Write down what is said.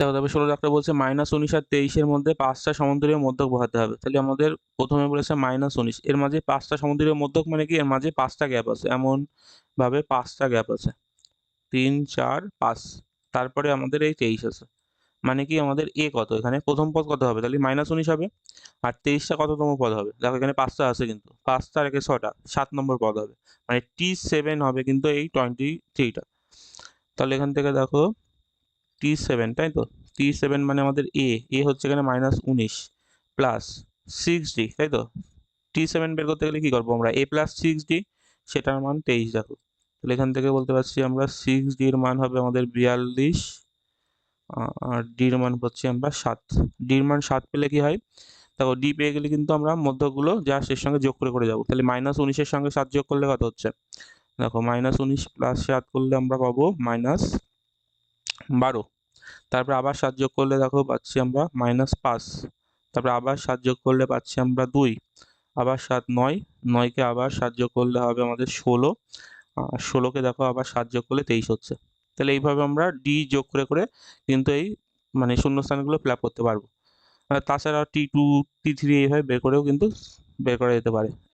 তবে ষোলো একটা বলছে মাইনাস উনিশ আর তেইশের মধ্যে পাঁচটা সমান্তরীয় মধ্যক বসাতে হবে। তাহলে আমাদের প্রথমে বলেছে মাইনাস উনিশ। এর মাঝে পাঁচটা সমান্তরীয় মধ্যক মানে কি? এর মাঝে পাঁচটা গ্যাপ আছে। এমন ভাবে পাঁচটা গ্যাপ আছে। তিন, চার, পাঁচ। তারপরে আমাদের এই তেইশ আছে। মানে কি? আমাদের এ কত? এখানে প্রথম পদ কত হবে? তাহলে মাইনাস উনিশ হবে। আর তেইশটা কততম পদ হবে? দেখো এখানে পাঁচটা আছে কিন্তু। পাঁচটা রেখে ছটা, সাত নম্বর পদ হবে। মানে টি সেভেন হবে কিন্তু এই টোয়েন্টি থ্রিটা তাহলে এখান থেকে দেখো টি সেভেন তাই তো? টি সেভেন মানে আমাদের এ এ হচ্ছে এখানে মাইনাস উনিশ প্লাস সিক্স ডি তাই তো? টি সেভেন বের করতে গেলে কী করব আমরা? এ প্লাস সিক্স ডি সেটার মান তেইশ, দেখো। তাহলে এখান থেকে বলতে পারছি আমরা সিক্স ডির মান হবে আমাদের বিয়াল্লিশ আর ডির মান হচ্ছে আমরা সাত। ডির মান সাত পেলে কি হয়? দেখো ডি পেয়ে গেলে কিন্তু আমরা মধ্যগুলো যা এর সঙ্গে যোগ করে করে যাব। তাহলে মাইনাস উনিশের সঙ্গে সাত যোগ করলে কত হচ্ছে? দেখো মাইনাস উনিশ প্লাস সাত করলে আমরা পাবো মাইনাস বারো। তারপরে আবার সাত যোগ করলে দেখো পাচ্ছি আমরা মাইনাস পাঁচ। তারপরে আবার সাত যোগ করলে পাচ্ছি আমরা দুই। আবার সাত নয়, নয়কে আবার সাত যোগ করলে হবে আমাদের ষোলো। ষোলোকে দেখো আবার সাত যোগ করলে তেইশ হচ্ছে। তাহলে এইভাবে আমরা ডি যোগ করে করে কিন্তু এই মানে শূন্যস্থানগুলো ফিল আপ করতে পারব। তাছাড়া টি টু টি থ্রি এইভাবে বের করেও কিন্তু বের করা যেতে পারে।